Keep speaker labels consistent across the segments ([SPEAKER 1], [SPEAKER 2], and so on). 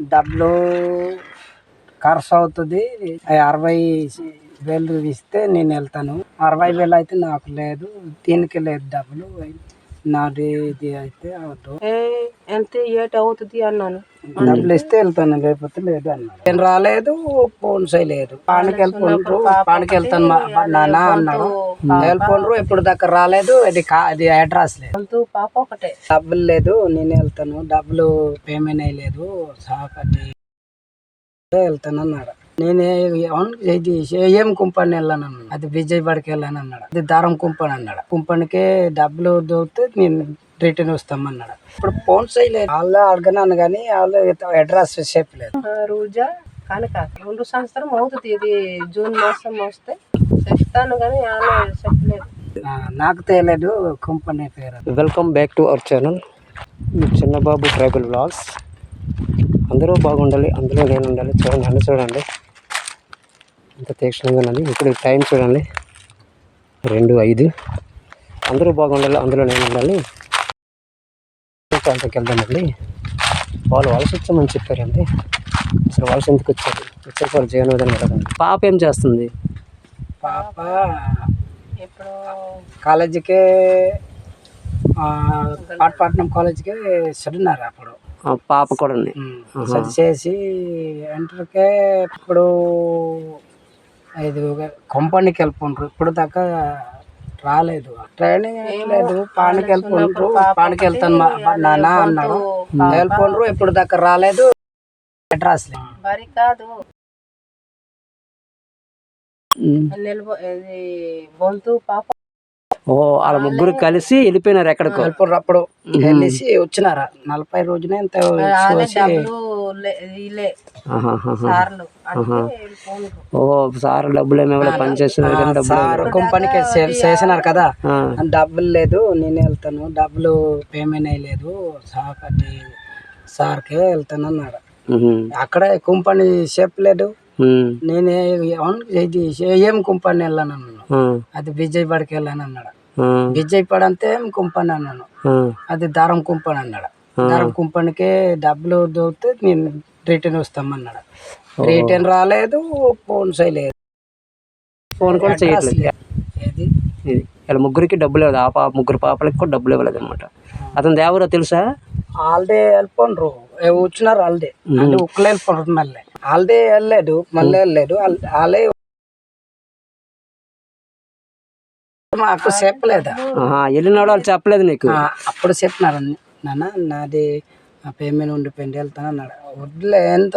[SPEAKER 1] డబ్బులు ఖర్చు అవుతుంది. అరవై వేలు ఇస్తే నేను వెళ్తాను. అరవై వేలు అయితే నాకు లేదు. దీనికి లేదు డబ్బులు. నాది అయితే
[SPEAKER 2] ఏ ఎంత ఏట అవుతుంది అన్నాను.
[SPEAKER 1] డబ్బులు ఇస్తే వెళ్తాను లేకపోతే లేదు అన్నాడు. నేను రాలేదు ఫోన్ చేయలేదు పానికి వెళ్ళిపోండ్రు పానికి వెళ్తాను అన్నాడు. వెళ్ళిపోండ్రు ఇప్పుడు దాకా రాలేదు కా ఇది అడ్రస్ లేదు.
[SPEAKER 2] పాప ఒకటే.
[SPEAKER 1] డబ్బులు లేదు నేను వెళ్తాను డబ్బులు పేమెంట్ అయ్యలేదు సాకటి వెళ్తాను అన్నాడు నేను అవును ఇది ఏం కుంపని వెళ్ళాను అన్నాడు అది విజయవాడకి వెళ్ళాను అన్నాడు అది దారం కుంపని అన్నాడు. కుంపనికే డబ్బులు దొరికితే నేను రిటర్న్ వస్తామన్నాడు. ఇప్పుడు ఫోన్ చేయలేదు. వాళ్ళు అడగనాను కానీ వాళ్ళు అడ్రస్ చెప్పలేదు.
[SPEAKER 2] ఆ, రోజా కనుక రెండు సంవత్సరం అవుతుంది. ఇది జూన్ మాసం వస్తే చెప్తాను కానీ వాళ్ళు చెప్పలేదు.
[SPEAKER 1] నాకు తెలియదు కుంపని పేరు.
[SPEAKER 3] Welcome back to our channel Chinnababu tribal blogs అందరూ బాగుండాలి. అందులో నేను ఉండాలి. చూడండి అన్నీ చూడండి. ఎంత తీక్షణంగా ఉన్నది ఇప్పుడు టైం చూడండి. రెండు ఐదు. అందరూ బాగుండాలి. అందులో నేను ఉండాలి. ప్రాంతానికి వెళ్దామండి. వాళ్ళు వలస వచ్చామని చెప్పారండి. అసలు వలస ఎందుకు వచ్చారు? వచ్చాక వాళ్ళు విధానం కదండి పాప ఏం చేస్తుంది?
[SPEAKER 1] పాప
[SPEAKER 2] ఇప్పుడు
[SPEAKER 1] కాలేజీకి పాటపట్నం కాలేజీకి చదివినారు అప్పుడు.
[SPEAKER 3] పాప కూడా ఉంది
[SPEAKER 1] చదివి చేసి ఇంటర్కే ఇప్పుడు ఇది కంపెనీకి వెళ్ళిపోండ్రు. ఇప్పుడు దాకా రాలేదు. ట్రైనింగ్ లేదు. పానికి వెళ్ళిపోండ్రు. పానికి వెళ్తాను నాన్న అన్నాడు. వెళ్ళిపోండ్రు. ఇప్పుడు దాకా రాలేదు. అడ్రస్
[SPEAKER 2] మరి కాదు. బొంతు పాప
[SPEAKER 3] ఓ వాళ్ళ ముగ్గురు కలిసి వెళ్ళిపోయినారు ఎక్కడికో.
[SPEAKER 1] వెళ్ళిపోండ్రు అప్పుడు వెళ్ళేసి వచ్చినారా. నలభై రోజునే ఎంత.
[SPEAKER 3] ఓ సార్ డబ్బులు ఏమో పని చేస్తున్నారు కానీ డబ్బులు
[SPEAKER 1] సార్ కంపెనీకి చేసినారు కదా.
[SPEAKER 3] ఆ,
[SPEAKER 1] డబ్బులు లేదు నేను వెళ్తాను. డబ్బులు పేమెంట్ అయ్యలేదు సాకటి సార్కే వెళ్తాను అన్నాడు అక్కడ కంపెనీ చెప్పలేదు
[SPEAKER 3] ఉమ్,
[SPEAKER 1] నేనే ఏం కంపెనీ వెళ్ళాను అన్నాను అది విజయవాడకి వెళ్ళాను అన్నాడు
[SPEAKER 3] ఆ,
[SPEAKER 1] విజయవాడ అంతే ఏం కంపెనీ అన్నాను. అది దారం కంపెనీ అన్నాడు. దారం కంపెనీకి డబ్బులు దొరికితే నేను రిటర్న్ వస్తామన్నాడు. రిటర్న్ రాలేదు ఫోన్ చేయలేదు.
[SPEAKER 3] ఫోన్ కూడా చేయట్లేదు.
[SPEAKER 1] ఏది?
[SPEAKER 3] ఇది వీళ్ళ ముగ్గురికి డబ్బులు ఇవ్వలేదు. ఆ పాప ముగ్గురు పాపలకి కూడా డబ్బులు ఇవ్వలేదు అనమాట అతను దేవరో తెలుసా?
[SPEAKER 1] హాలిడే వెళ్ళిపోండ్రు వచ్చినారు హాలిడే. అంటే ఉక్కలు వెళ్ళిపోండ్రు మళ్ళీ. హాలిడే వెళ్ళలేదు మళ్ళీ వెళ్ళలేదు. వాళ్ళే మాకు చెప్పలేదా?
[SPEAKER 3] వెళ్ళినాడు వాళ్ళు చెప్పలేదు నీకు?
[SPEAKER 1] అప్పుడు చెప్పినారు నాన్న నాది పేమెంట్ ఉండిపోయింది వెళ్తాను అన్నాడు. వద్దులే ఎంత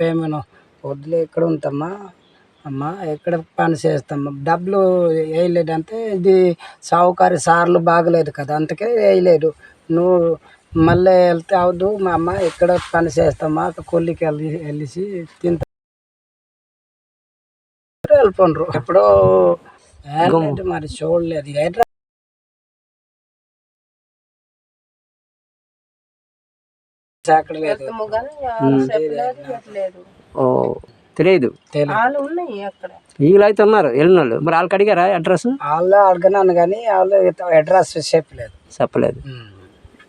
[SPEAKER 1] పేమెంట్? వద్దులే ఎక్కడ ఉంటామా? అమ్మా ఎక్కడ పని చేస్తామా? డబ్బులు వేయలేదంటే ఇది సావుకారి సార్లు బాగలేదు కదా అందుకే వేయలేదు. నువ్వు మళ్ళీ వెళ్తే అవద్దు మా అమ్మ ఎక్కడ పని చేస్తామా కొల్లికి వెళ్ళి వెళ్ళేసి తింటా. వెళ్ళిపోండ్రు. ఎప్పుడో మరి చూడలేదు.
[SPEAKER 3] ఓ తెలియదు.
[SPEAKER 1] తెలియదు.
[SPEAKER 2] వాళ్ళు ఉన్నాయి అక్కడ.
[SPEAKER 3] వీళ్ళు అయితే ఉన్నారు వెళ్ళిన వాళ్ళు మరి వాళ్ళకి అడిగారా అడ్రస్?
[SPEAKER 1] వాళ్ళు అడగనాను కానీ వాళ్ళు అడ్రస్ చెప్పలేదు.
[SPEAKER 3] చెప్పలేదు.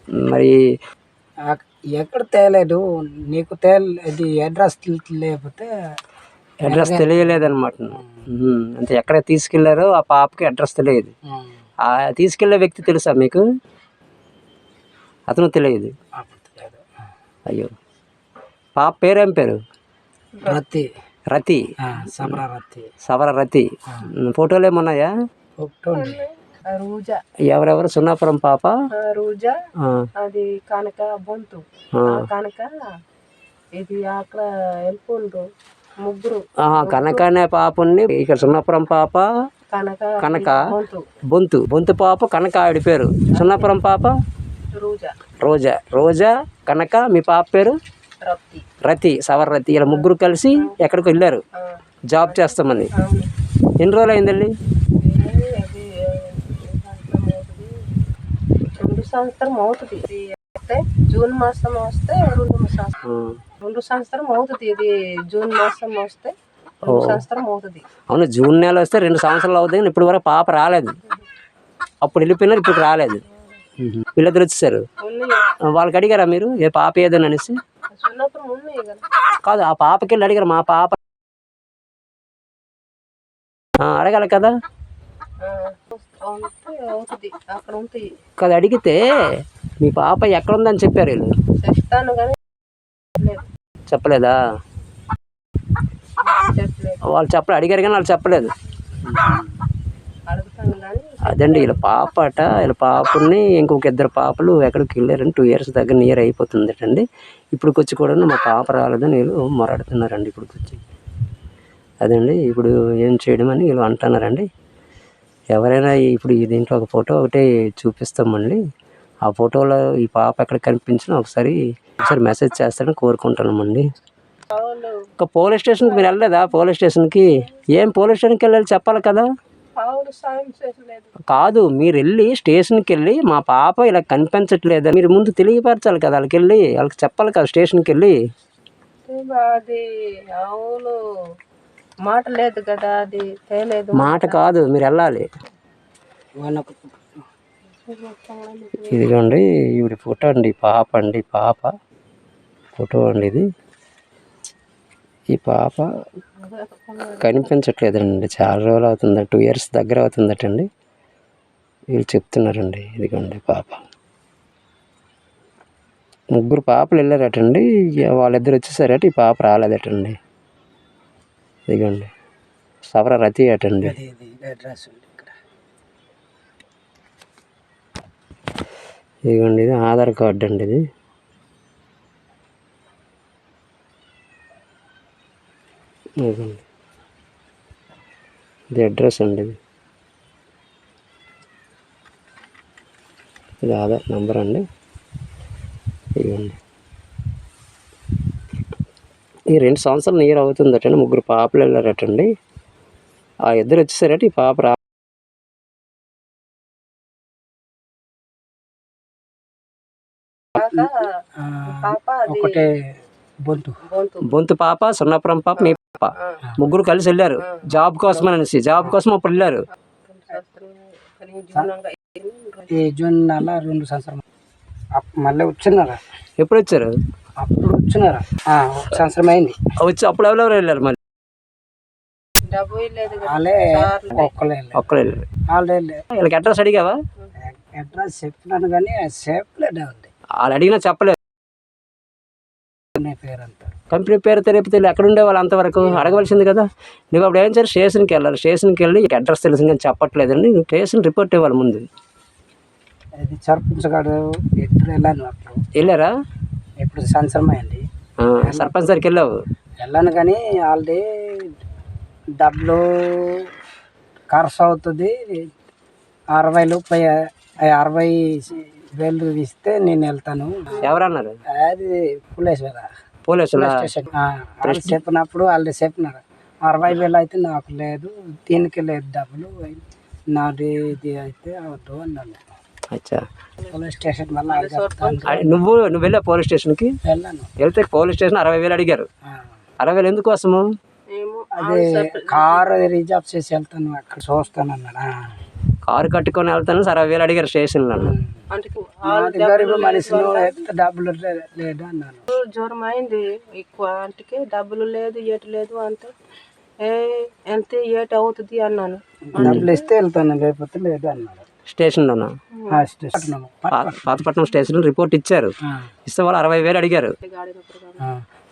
[SPEAKER 3] మరి
[SPEAKER 1] ఎక్కడ తేలేదు. నీకు తేల్ ఇది అడ్రస్ లేకపోతే
[SPEAKER 3] అడ్రస్ తెలియలేదన్నమాట. ఉహుం, అంటే ఎక్కడ తీసుకెళ్ళారో ఆ పాపకి అడ్రస్ తెలియదు. ఆ. తీసుకెళ్ళే వ్యక్తి తెలుసా మీకు? అతను తెలియదు. అయ్యో. పాప పేరేం పేరు? రతి.
[SPEAKER 1] ఆ, సబరా రత్తి
[SPEAKER 3] సవర రతి ఫోటోలు ఏమున్నాయా.
[SPEAKER 2] ఆ రోజా.
[SPEAKER 3] ఎవరెవరు? సున్నాపురం పాప.
[SPEAKER 2] రోజా అది కనుక బొంతు. కనుక ఇది అక్కడ వెళ్ళిపోండ్రు ముగ్గురు.
[SPEAKER 3] కనక అనే పాపని ఇక్కడ సున్నాపురం పాప
[SPEAKER 2] కనుక
[SPEAKER 3] కనక
[SPEAKER 2] బొంతు.
[SPEAKER 3] బొంతు పాప కనక ఆవిడ పేరు. సున్నాపురం పాప?
[SPEAKER 2] రోజా.
[SPEAKER 3] రోజా. రోజా కనక మీ పాప పేరు? రతి. సవర రతి ఇలా ముగ్గురు కలిసి ఎక్కడికి వెళ్ళారు. జాబ్ చేస్తామని ఎన్ని రోజులు అయిందండి
[SPEAKER 2] ఇది అది ఏ సంవత్సరం అవుతుంది. రెండు సంవత్సరం అవుతుంది ఇది జూన్ మాసం వస్తే రెండు సంవత్సరం రెండు సంవత్సరం అవుతుంది. ఇది జూన్ మాసం వస్తే రెండు సంవత్సరం అవుతుంది.
[SPEAKER 3] అవును జూన్ నెల వస్తే రెండు సంవత్సరాలు అవుతుంది కానీ ఇప్పుడు వరకు పాప రాలేదు. అప్పుడు వెళ్ళిపోయినారు ఇప్పుడు రాలేదు. వీళ్ళిద్దరు వచ్చేసారు. వాళ్ళకి అడిగారా మీరు? ఏ పాప ఏదని అనేసి?
[SPEAKER 2] కదా.
[SPEAKER 3] కాదు ఆ పాపకి వెళ్ళి అడిగారు మా పాప. ఆ, అడగాలి కదా?
[SPEAKER 2] అవుతుంది. అక్కడ ఉంటాయి
[SPEAKER 3] అడిగితే మీ పాప ఎక్కడ ఉందని చెప్పారు వీళ్ళు.
[SPEAKER 2] చెప్తాను కానీ లేదు
[SPEAKER 3] చెప్పలేదా. వాళ్ళు చెప్పలేదు అడిగారు కానీ వాళ్ళు చెప్పలేదు. అదండి వీళ్ళ పాప అట వీళ్ళ పాపని ఇంకొక ఇద్దరు పాపలు ఎక్కడికి వెళ్ళారని టూ ఇయర్స్ దగ్గర నియర్ అయిపోతుందటండి. ఇప్పుడు వచ్చి కూడా మా పాప రాలేదని వీళ్ళు మొరాడుతున్నారండి ఇప్పుడు వచ్చి. అదండి ఇప్పుడు ఏం చేయడం అని వీళ్ళు అంటున్నారండి. ఎవరైనా ఇప్పుడు ఈ దీంట్లో ఒక ఫోటో ఒకటే చూపిస్తామండి ఆ ఫోటోలో ఈ పాప ఎక్కడ కనిపించినా ఒకసారి ఒకసారి మెసేజ్ చేస్తారని కోరుకుంటున్నామండి ఒక పోలీస్ స్టేషన్కి మీరు వెళ్ళలేదా? పోలీస్ స్టేషన్కి? ఏం పోలీస్ స్టేషన్కి వెళ్ళాలి చెప్పాలి కదా? కాదు మీరు వెళ్ళి స్టేషన్కి వెళ్ళి మా పాప ఇలా కనిపించట్లేదు. మీరు ముందు తెలియపరచాలి కదా వాళ్ళకి వెళ్ళి. వాళ్ళకి చెప్పాలి కదా స్టేషన్కి వెళ్ళి.
[SPEAKER 2] అవును. మాట లేదు కదా అది తేలేదు
[SPEAKER 3] మాట కాదు మీరు వెళ్ళాలి. ఇదిగోండి ఈవిడ ఫోటో అండి పాప అండి పాప. ఫోటో అండి ఇది. ఈ పాప కనిపించట్లేదండి చాలా రోజులు అవుతుంది టూ ఇయర్స్ దగ్గర అవుతుందటండి. వీళ్ళు చెప్తున్నారండి ఇదిగోండి పాప. ముగ్గురు పాపలు వెళ్ళారటండి ఇక వాళ్ళిద్దరు వచ్చేసారట ఈ పాప రాలేదటండి. ఇదిగోండి. సవర రతి
[SPEAKER 1] ఇది అడ్రస్
[SPEAKER 3] ఇదిగోండి ఇది ఆధార్ కార్డు అండి ఇది. ఇదిగోండి. ఇది అడ్రస్ అండి ఇది. ఇది ఆధార్ నెంబర్ అండి. ఇదిగోండి. ఈ రెండు సంవత్సరాలు నియర్ అవుతుందటండి. ముగ్గురు పాపలు వెళ్ళారటండి. ఆ ఇద్దరు వచ్చేసారట ఈ పాప రా
[SPEAKER 1] ఒకటే బొంతు.
[SPEAKER 2] బొంతు.
[SPEAKER 3] పాప సున్నపురం పాప మీ పాప. ముగ్గురు కలిసి వెళ్ళారు. జాబ్ కోసం అనేసి జాబ్ కోసం అప్పుడు వెళ్ళారు.
[SPEAKER 1] జూన్ నెల రెండు సంవత్సరం మళ్ళీ వచ్చినారా
[SPEAKER 3] ఎప్పుడు వచ్చారు?
[SPEAKER 1] అప్పుడు వచ్చినారా సంవత్సరం అయింది.
[SPEAKER 3] వచ్చి అప్పుడు ఎవరెవరు వెళ్ళారు
[SPEAKER 1] వాళ్ళే
[SPEAKER 3] వీళ్ళకి అడ్రస్ అడిగావా?
[SPEAKER 1] అడ్రస్ చెప్పినాను కానీ ఉంది
[SPEAKER 3] వాళ్ళు అడిగినా చెప్పలేదు.
[SPEAKER 1] నీ పేరు అంతా
[SPEAKER 3] కంపెనీ పేరు తెలియదు ఎక్కడ ఉండేవాళ్ళు అంతవరకు? అడగవలసింది కదా. నువ్వు అప్పుడు ఏం చేయాలి స్టేషన్కి వెళ్ళాలి. స్టేషన్కి వెళ్ళి నీకు అడ్రస్ తెలిసింది అని చెప్పట్లేదండి. నువ్వు స్టేషన్ రిపోర్ట్ ఇవ్వాలి ముందు.
[SPEAKER 1] ఇది సర్పంచ్గాడు ఇద్దరు వెళ్ళాను అప్పుడు.
[SPEAKER 3] వెళ్ళారా?
[SPEAKER 1] ఇప్పుడు సంవత్సరం అయింది
[SPEAKER 3] ఆ, సర్పంచ్ దగ్గరికి వెళ్ళావు?
[SPEAKER 1] వెళ్ళాను కానీ ఆల్రెడీ డబ్బులు ఖర్చు అవుతుంది. అరవై ముప్పై అరవై వేలు ఇస్తే నేను వెళ్తాను.
[SPEAKER 3] ఎవరన్నారు?
[SPEAKER 1] అది పులేశ్వర వాళ్ళు చెప్పినప్పుడు వాళ్ళు చెప్పినారు. అరవై వేలు అయితే నాకు లేదు దీనికి లేదు డబ్బులు. నాది ఇది అయితే అవద్దు అన్నాను
[SPEAKER 3] అచ్చా.
[SPEAKER 1] పోలీస్ స్టేషన్
[SPEAKER 3] నువ్వు నువ్వు వెళ్ళా పోలీస్ స్టేషన్కి?
[SPEAKER 1] వెళ్ళాను.
[SPEAKER 3] వెళ్తే పోలీస్ స్టేషన్ అరవై వేలు అడిగారు. అరవై వేలు ఎందుకోసము
[SPEAKER 2] ఏమో
[SPEAKER 1] అదే కారు రిజర్వ్ చేసి వెళ్తాను అక్కడ చూస్తాను అన్నాడు ఆ.
[SPEAKER 3] కారు కట్టుకొని వెళ్తాను సార్ అరవై వేలు అడిగారు స్టేషన్లో
[SPEAKER 1] గరీబ్ మనిషిను ఎంత డబ్బులు లే- లేదు అన్నాను
[SPEAKER 2] జ్వరం అయింది ఎక్కువ అంటే డబ్బులు లేదు ఏటు లేదు అంటే ఏ ఎంత ఏటు అవుతుంది అన్నాను.
[SPEAKER 1] డబ్బులు ఇస్తే వెళ్తాను లేకపోతే లేదు అన్నాడు.
[SPEAKER 3] స్టేషన్లోనా?
[SPEAKER 1] ఆ, స్టేషన్
[SPEAKER 3] పా- పాతపట్నం స్టేషన్ రిపోర్ట్ ఇచ్చారు. ఇస్తే వాళ్ళు అరవై వేలు అడిగారు.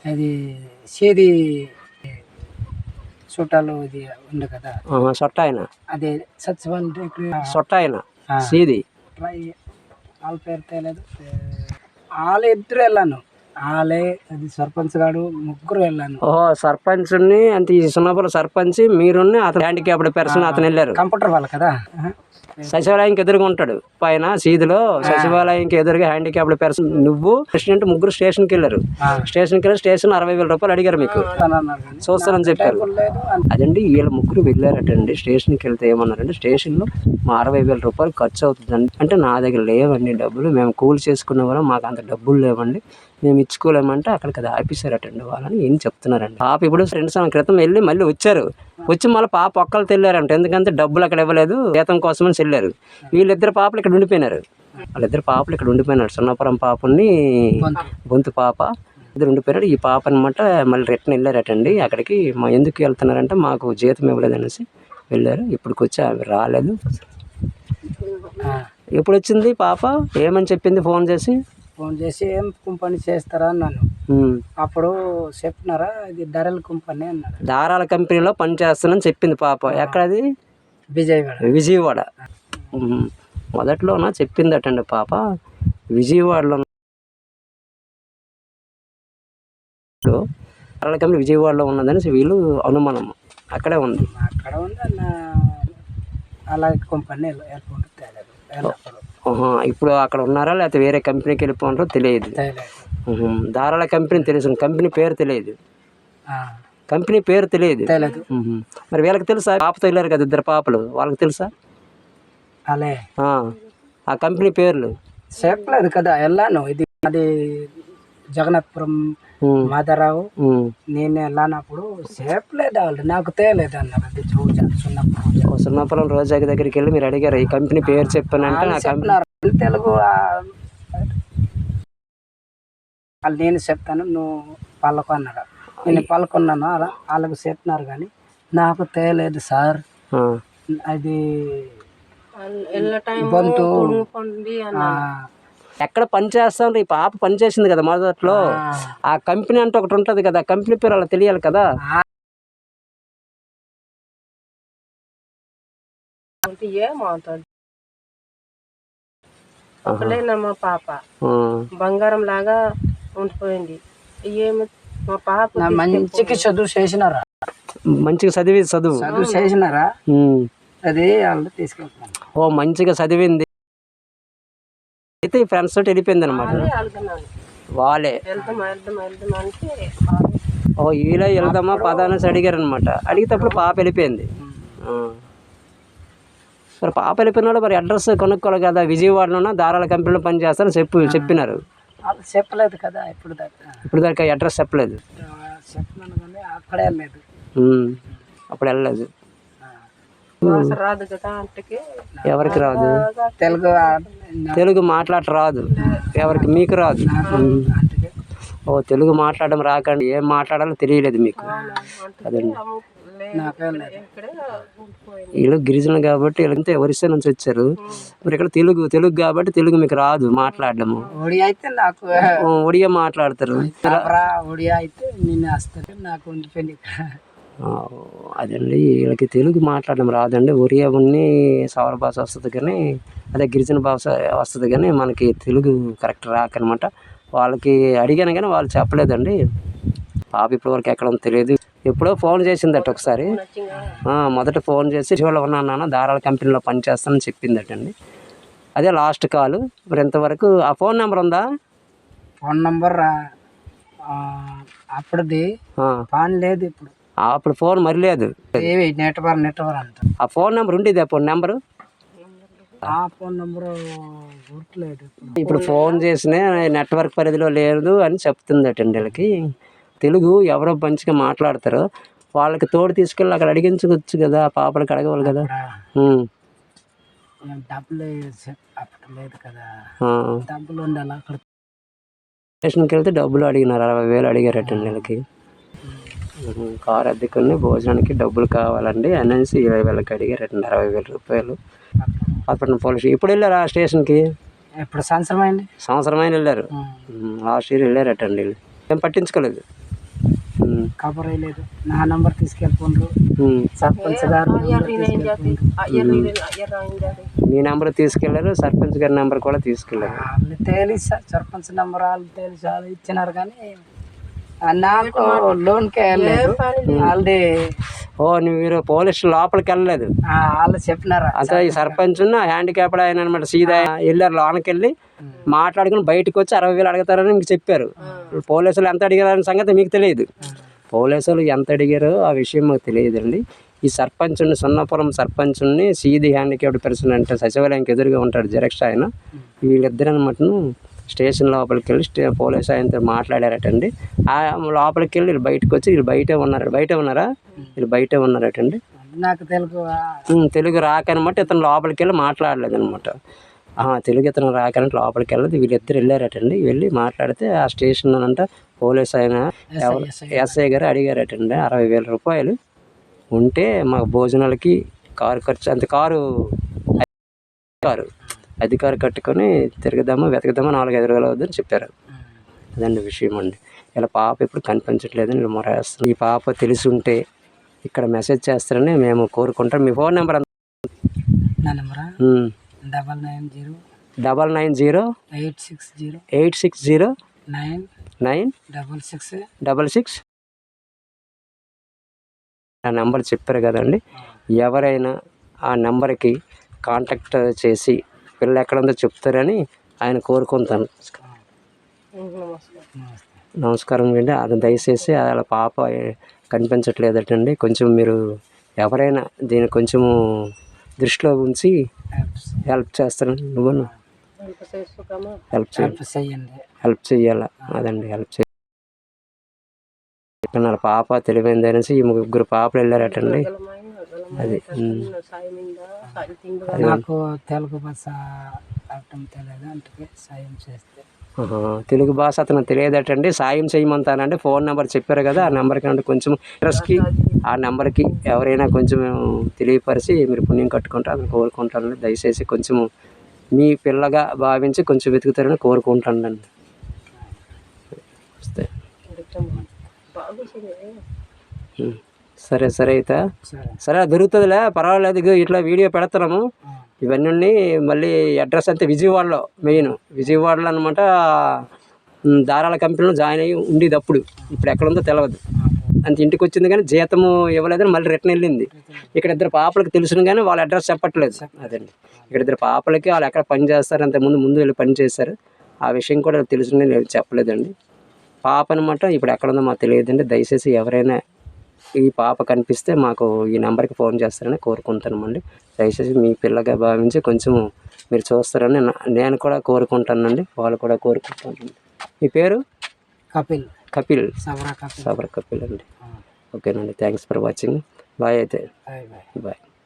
[SPEAKER 1] అది సేది చుట్టాలు ఇది ఉంది కదా?
[SPEAKER 3] సొట్ట ఆయన.
[SPEAKER 1] అది సచివాలయం
[SPEAKER 3] సొట్ట ఆయన. సీది
[SPEAKER 1] ట్రై వాళ్ళ పేరు తెలియదు వాళ్ళ ఇద్దరు వెళ్ళాను. వాళ్ళే అది సర్పంచ్ గాడు ముగ్గురు వెళ్ళాను.
[SPEAKER 3] ఓహో సర్పంచ్ని అంటే ఈ సున్నపురం సర్పంచ్ మీరున్న అతను హ్యాండిక్యాప్డ్ పర్సన్ అతను వెళ్ళారు.
[SPEAKER 1] కంప్యూటర్ వాళ్ళు కదా.
[SPEAKER 3] సచివాలయంకి ఎదురుగా ఉంటాడు. పైన సీదులో సచివాలయంకి ఎదురుగా హ్యాండిక్యాప్డ్ పర్సన్. నువ్వు ప్రెసిడెంట్ ముగ్గురు స్టేషన్కి వెళ్ళారు. స్టేషన్కి వెళ్ళి స్టేషన్ అరవై వేల రూపాయలు అడిగారు మీకు. చూస్తానని చెప్పారు. అదండి వీళ్ళ ముగ్గురు వెళ్ళారటండి. స్టేషన్కి వెళ్తే ఏమన్నారంటే స్టేషన్లో మా అరవై వేల రూపాయలు ఖర్చు అవుతుందండి. అంటే నా దగ్గర లేవండి డబ్బులు. మేము కూలి చేసుకున్న వాళ్ళం మాకు అంత డబ్బులు లేవండి. మేము ఇచ్చుకోలేమంటే అక్కడికి అది ఆపేశారటండి వాళ్ళని ఏం చెప్తున్నారండి. పాప ఇప్పుడు రెండు సంవత్సరాల క్రితం వెళ్ళి మళ్ళీ వచ్చారు. వచ్చి మళ్ళీ పాప ఒక్కళ్ళు తెల్లారంట ఎందుకంటే డబ్బులు అక్కడ ఇవ్వలేదు. జీతం కోసమని చెల్లారు వీళ్ళిద్దరు పాపలు ఇక్కడ ఉండిపోయినారు. వాళ్ళిద్దరు పాపలు ఇక్కడ ఉండిపోయినారు. సున్నపురం పాపని
[SPEAKER 1] బొంతు.
[SPEAKER 3] పాప. ఇద్దరు ఉండిపోయారు ఈ పాప అనమాట మళ్ళీ రిటర్న్ వెళ్ళారటండి. అక్కడికి మా ఎందుకు వెళ్తున్నారంటే మాకు జీతం ఇవ్వలేదు అనేసి వెళ్ళారు. ఇప్పటికి వచ్చి ఆమె రాలేదు. ఎప్పుడు వచ్చింది పాప? ఏమని చెప్పింది ఫోన్ చేసి?
[SPEAKER 1] ఫోన్ చేసి ఏం కుంపని చేస్తారా? అన్నాను. అప్పుడు చెప్పినారా ఇది ధరల కుంపని అన్నాడు.
[SPEAKER 3] దారాల కంపెనీలో పని చేస్తానని చెప్పింది పాప. ఎక్కడది?
[SPEAKER 1] విజయవాడ.
[SPEAKER 3] విజయవాడ. మొదట్లోన చెప్పిందటండి పాప. విజయవాడలో దారాల కంపెనీ విజయవాడలో ఉన్నదని వీళ్ళు అనుమానం. అక్కడే ఉంది.
[SPEAKER 1] అక్కడ ఉంది అన్న అలాగే కుంపని ఎయిర్పోర్ట్ తేలేదు.
[SPEAKER 3] ఇప్పుడు అక్కడ ఉన్నారా లేకపోతే వేరే కంపెనీకి వెళ్ళిపోన్నారో తెలియదు. దారాల కంపెనీ తెలుసు కంపెనీ పేరు తెలియదు. కంపెనీ పేరు తెలియదు. మరి వీళ్ళకి తెలుసా? పాపతో వెళ్ళారు కదా ఇద్దరు పాపలు వాళ్ళకి తెలుసా?
[SPEAKER 1] అలే.
[SPEAKER 3] ఆ, కంపెనీ పేర్లు.
[SPEAKER 1] చెప్పలేదు కదా వెళ్ళాను. ఇది అది జగన్నాథపురం మాధవరావు. నేను వెళ్ళానప్పుడు చెప్పలేదు వాళ్ళు? నాకు తేలేదు అన్నారు. అది పూజ సున్న పూజ
[SPEAKER 3] ఓ సున్నాపురం రోజాకి దగ్గరికి వెళ్ళి మీరు అడిగారు. ఈ కంపెనీ పేరు చెప్పానంటే ఆ కంపెనీ
[SPEAKER 1] చెప్పినారు. తెలుగు ఆ, వాళ్ళు నేను చెప్తాను నువ్వు పలకు అన్నాడు. నేను పలుకున్నాను అలా వాళ్ళకు చెప్పినారు కానీ నాకు తేలేదు సార్. అది బంతు
[SPEAKER 3] ఎక్కడ పని చేస్తాను ఈ పాప పని చేసింది కదా మొదట్లో. ఆ. కంపెనీ అంటే ఒకటి ఉంటది కదా కంపెనీ పేరు అలా తెలియాలి కదా.
[SPEAKER 2] మా పాప? బంగారం లాగా ఉండిపోయింది. ఏమి? మా పాప
[SPEAKER 1] మంచికి చదువు చేసినారా?
[SPEAKER 3] మంచిగా చదివి చదువు.
[SPEAKER 1] చదువు చేసినారా. అది వాళ్ళు తీసుకెళ్తాను
[SPEAKER 3] ఓ మంచిగా చదివింది. అయితే ఈ ఫ్రెండ్స్ తోటి వెళ్ళిపోయింది అనమాట వాళ్ళే. ఓ ఇలా వెళ్దామా పదానేసి అడిగారు అనమాట అడిగినప్పుడు పాప వెళ్ళిపోయింది. మరి పాప వెళ్ళిపోయినాడు మరి అడ్రస్ కొనుక్కోవాలి కదా విజయవాడలోన దారాల కంపెనీలో పని చేస్తారని చెప్పు చెప్పినారు.
[SPEAKER 1] చెప్పలేదు కదా ఇప్పుడు దాకా.
[SPEAKER 3] ఇప్పుడు దాకా అడ్రస్ చెప్పలేదు.
[SPEAKER 1] ఆ, చెప్పినాను కానీ అక్కడే లేదు
[SPEAKER 3] ఉమ్. అప్పుడు వెళ్ళలేదు.
[SPEAKER 2] రాదు కదా అంటకి
[SPEAKER 3] ఎవరికి రాదు?
[SPEAKER 1] తెలుగు
[SPEAKER 3] తెలుగు మాట్లాడ రాదు. ఎవరికి? మీకు రాదు. ఓ తెలుగు మాట్లాడడం రాకండి. ఏం మాట్లాడాలో తెలియలేదు మీకు. అదండి. వీళ్ళు గిరిజనులు కాబట్టి వీళ్ళంతా ఒరిస్సా నుంచి వచ్చారు? మరి ఇక్కడ తెలుగు తెలుగు కాబట్టి తెలుగు మీకు రాదు మాట్లాడడము.
[SPEAKER 1] ఒడియా అయితే నాకు
[SPEAKER 3] ఒడియా మాట్లాడతారు.
[SPEAKER 1] ఒడియా అయితే నేను వస్తాను నాకు ఉండిపోయింది
[SPEAKER 3] అదండి వీళ్ళకి తెలుగు మాట్లాడడం రాదండి. ఒరియా ఉన్ని సౌర భాష వస్తుంది కానీ అదే గిరిజన భాష వస్తుంది కానీ మనకి తెలుగు కరెక్ట్ రాకనమాట. వాళ్ళకి అడిగాను కానీ వాళ్ళు చెప్పలేదండి. పాప ఇప్పటివరకు ఎక్కడ ఉందో తెలియదు. ఎప్పుడో ఫోన్ చేసిందట ఒకసారి. మొదట ఫోన్ చేసి ఇవాళ ఉన్నాను నాన్న దారాల కంపెనీలో పనిచేస్తానని చెప్పిందటండి. అదే లాస్ట్ కాల్. మరి ఇంతవరకు ఆ ఫోన్ నెంబర్ ఉందా?
[SPEAKER 1] ఫోన్ నంబర్ అప్పుడుది
[SPEAKER 3] ఆ,
[SPEAKER 1] ఫోన్ లేదు ఇప్పుడు.
[SPEAKER 3] అప్పుడు ఫోన్ మరి లేదు.
[SPEAKER 1] ఏవి నెట్వర్ నెట్వర్ అంట
[SPEAKER 3] ఆ ఫోన్ నెంబర్ ఉండేది అప్పుడు నెంబరు?
[SPEAKER 1] ఆ ఫోన్ నంబర్ గుర్తులేదు. ఇప్పుడు
[SPEAKER 3] ఫోన్ చేసిన నెట్వర్క్ పరిధిలో లేదు అని చెప్తుందటండి వీళ్ళకి. తెలుగు ఎవరో మంచిగా మాట్లాడతారో. వాళ్ళకి తోడు తీసుకెళ్ళి అక్కడ అడిగించవచ్చు కదా పాపలకి అడగవాలి కదా.
[SPEAKER 1] డబ్బులు లేదు కదా. ఉండాలి అక్కడ.
[SPEAKER 3] స్టేషన్కి వెళ్తే డబ్బులు అడిగినారు అరవై వేలు అడిగారటండి వీళ్ళకి. కారు అద్దెకుని భోజనానికి డబ్బులు కావాలండి. అనేసి ఇరవై వేలకి అడిగారటండి అరవై వేల రూపాయలు. అప్పుడు పోలీసు ఇప్పుడు వెళ్ళారు ఆ స్టేషన్కి?
[SPEAKER 1] ఇప్పుడు సంవత్సరం అయింది
[SPEAKER 3] సంవత్సరమైన వెళ్ళారు.
[SPEAKER 1] ఉమ్.
[SPEAKER 3] ఉమ్, లాస్ట్ ఇయర్ వెళ్ళారటండి వీళ్ళు. ఏం పట్టించుకోలేదు.
[SPEAKER 1] కబర్ అయ్యలేదు నా నంబర్ తీసుకెళ్ళిపోండ్రు. సర్పంచ్ గారు
[SPEAKER 3] మీ నెంబర్ తీసుకెళ్ళారు సర్పంచ్ గారి నెంబర్ కూడా
[SPEAKER 1] వాళ్ళు తేలిసి సార్ సర్పంచ్ నంబర్ వాళ్ళు తేలిసి వాళ్ళు ఇచ్చినారు కానీ నాకు లోన్కి వెళ్ళలేదు. వాళ్ళది
[SPEAKER 3] ఓ మీరు పోలీస్ లోపలికి వెళ్ళలేదు.
[SPEAKER 1] ఆ, వాళ్ళు చెప్పినారా.
[SPEAKER 3] అంతా ఈ సర్పంచ్ హ్యాండిక్యాప్డ్ ఆయన అనమాట సీదా వెళ్ళారు లోనకి వెళ్ళి మాట్లాడుకుని బయటకు వచ్చి అరవై వేలు అడుగుతారని మీకు చెప్పారు. పోలీసులు ఎంత అడిగారనే సంగతి మీకు తెలియదు. పోలీసులు ఎంత అడిగారో ఆ విషయం మాకు తెలియదండి. ఈ సర్పంచుని సున్నపురం సర్పంచుని సీది హ్యాండిక్యాప్డ్ పర్సన్ అంటే సచివాలయంకి ఎదురుగా ఉంటాడు జెరక్స్ ఆయన. వీళ్ళిద్దరు అనమాటను స్టేషన్ లోపలికి వెళ్ళి స్టే పోలీస్ ఆయనతో మాట్లాడారటండి. ఆ లోపలికి వెళ్ళి వీళ్ళు బయటకు వచ్చి వీళ్ళు బయటే ఉన్నారు బయటే ఉన్నారా? వీళ్ళు బయటే ఉన్నారటండి.
[SPEAKER 1] నాకు తెలుగు
[SPEAKER 3] తెలుగు రాకనమాట. ఇతను లోపలికి వెళ్ళి మాట్లాడలేదు అనమాట తెలుగు ఇతను రాకనంటే లోపలికి వెళ్ళదు వీళ్ళిద్దరు వెళ్ళారటండి. వెళ్ళి మాట్లాడితే ఆ స్టేషన్ అంట పోలీస్ ఆయన ఎవరు?
[SPEAKER 1] ఎస్ఐ
[SPEAKER 3] ఎస్ఐ గారు అడిగారటండి. అరవై వేల రూపాయలు ఉంటే మాకు భోజనాలకి కారు ఖర్చు అంత కారు కారు. అధికారు కట్టుకొని తిరగదామా వెతకదామా నాలుగు ఐదు రోజులు అవుతుందని చెప్పారు. అదండి విషయం అండి. ఇలా పాప ఇప్పుడు కనిపించట్లేదని నేను మొరేస్తాను ఈ పాప తెలిసి ఉంటే ఇక్కడ మెసేజ్ చేస్తారని మేము కోరుకుంటాం. మీ ఫోన్ నెంబర్
[SPEAKER 1] నా నెంబరా? Double nine zero
[SPEAKER 3] double nine zero
[SPEAKER 1] eight six zero
[SPEAKER 3] eight six zero
[SPEAKER 1] nine
[SPEAKER 3] nine
[SPEAKER 1] double six
[SPEAKER 3] double six. ఆ నెంబర్ చెప్పారు కదండి. ఎవరైనా ఆ నెంబర్కి కాంటాక్ట్ చేసి పిల్ల ఎక్కడ ఉందో చెప్తారని ఆయన కోరుకుంటాను.
[SPEAKER 2] నమస్కారం
[SPEAKER 3] అండి. అది దయచేసి అలా పాప కనిపించట్లేదటండి. కొంచెం మీరు ఎవరైనా దీన్ని కొంచెము దృష్టిలో ఉంచి హెల్ప్ చేస్తాను నువ్వు
[SPEAKER 2] హెల్ప్
[SPEAKER 3] హెల్ప్ చేయాలి
[SPEAKER 1] హెల్ప్ చేయండి.
[SPEAKER 3] హెల్ప్ చేయాలా? అదండి హెల్ప్ చేయాలి వాళ్ళ పాప తెలివైంది అనేసి ఈ ముగ్గురు పాపలు వెళ్ళారటండి. అది
[SPEAKER 1] నాకు తెలుగు భాష రావటం తెలియదు అంటే సాయం చేస్తే.
[SPEAKER 3] తెలుగు భాష అతను తెలియదటండి. సాయం చేయమంటానండి ఫోన్ నెంబర్ చెప్పారు కదా ఆ నెంబర్కి అంటే కొంచెం అడ్రస్కి ఆ నెంబర్కి ఎవరైనా కొంచెం తెలియపరిచి మీరు పుణ్యం కట్టుకుంటారని కోరుకుంటానండి. దయచేసి కొంచెం మీ పిల్లగా భావించి కొంచెం వెతుకుతారని కోరుకుంటానండి. వస్తే. సరే సరే అయితే.
[SPEAKER 1] సరే.
[SPEAKER 3] దొరుకుతుందిలే. పర్వాలేదు ఇట్లా వీడియో పెడతాము. ఇవన్నీ. మళ్ళీ అడ్రస్ అంతే విజయవాడలో మెయిన్. విజయవాడలో అనమాట దారాల కంపెనీలో జాయిన్ అయ్యి ఉండేది అప్పుడు. ఇప్పుడు ఎక్కడ ఉందో తెలియదు అంత ఇంటికి వచ్చింది కానీ జీతము ఇవ్వలేదని మళ్ళీ రిటర్న్ వెళ్ళింది. ఇక్కడ ఇద్దరు పాపలకు తెలుసును కానీ వాళ్ళ అడ్రస్ చెప్పట్లేదు. అదండి. ఇక్కడ ఇద్దరు పాపలకి వాళ్ళు ఎక్కడ పని చేస్తారు అంత ముందు ముందు వెళ్ళి పని చేశారు. ఆ విషయం కూడా తెలుసు నేను చెప్పలేదండి. పాప అనమాట ఇప్పుడు ఎక్కడ ఉందో మాకు తెలియదండి. దయచేసి ఎవరైనా ఈ పాప కనిపిస్తే మాకు ఈ నెంబర్కి ఫోన్ చేస్తారని కోరుకుంటామండి దయచేసి మీ పిల్లగా భావించి కొంచెం మీరు చూస్తారని నేను కూడా కోరుకుంటానండి. వాళ్ళు కూడా కోరుకుంటానండి మీ పేరు?
[SPEAKER 1] కపిల్.
[SPEAKER 3] కపిల్.
[SPEAKER 1] సబరా కపిల్.
[SPEAKER 3] సబర్ కపిల్ అండి. ఓకేనండి. Thanks for watching. బాయ్ అయితే.
[SPEAKER 1] Bye bye.
[SPEAKER 3] బాయ్.